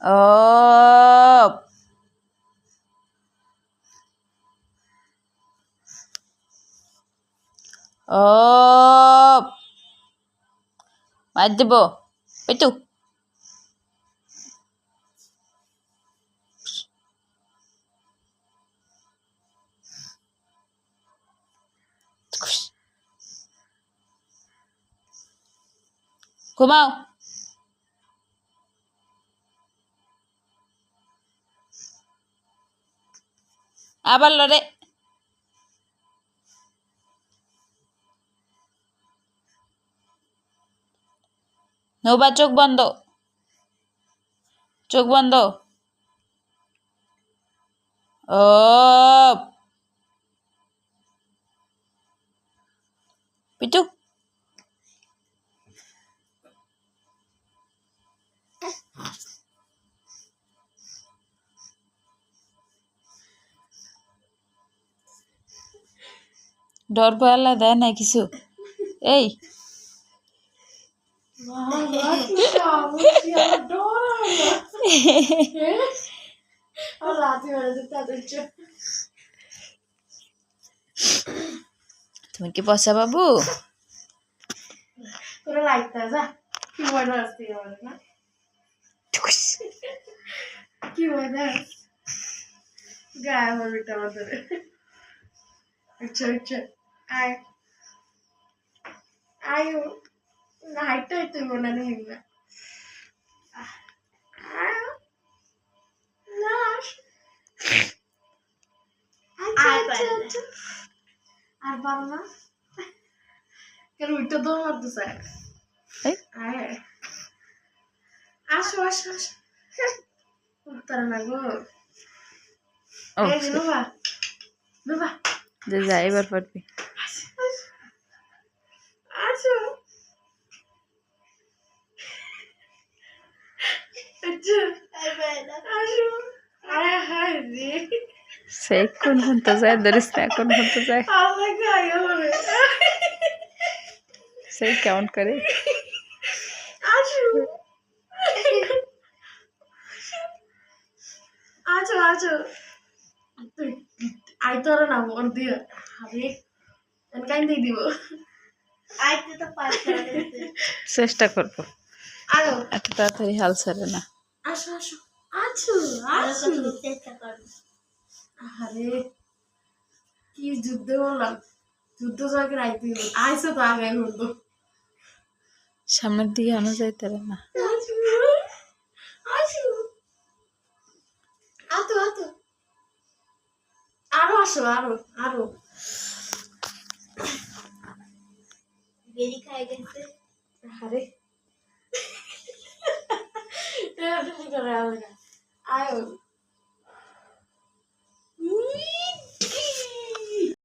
Up. Up. Mati bo. Betul. Come out. আবার লড়ে নৌবা চোখ বন্ধ চোখ বন্ধ ও পিটু ডর ভয় আল্লাহ দেয় না কিছু। এই। তুমি কি পয়সা বাবু? তোরা লাইটটা যা। কি মজা আসছে না? কি মজা গায়ে আমাদের আচ্ছা আচ্ছা। আয়। আয় না হাইটটা হইতে মনে নেই না। আয় না আর পারো না। কেন ওইটা দৌড় মারতে চায় আসো আসো আসো। উত্তর না গো। বাবা বাবা যে যা এবার পারবি। সে কোন পর্যন্ত যায় ধরিস না কোন পর্যন্ত যায় সেই কেমন করে আছো আছো না মন দিয়ে আরে কাই দিয়ে দিব আইতে তো চেষ্টা করব আরও এত তাড়াতাড়ি হাল ছাড়ে না আসো আসো। আছো আছো। চেষ্টা করো আরে কি যুদ্ধ বললাম? যুদ্ধ রাইতে আইসো তো আগে সামনের দিকে আনা যায় তারা না। আসো আসো আতো আতো। আরও আসো আরও আরও। বেরি খাই গেছে আরে এটা করে আলগা আয়ো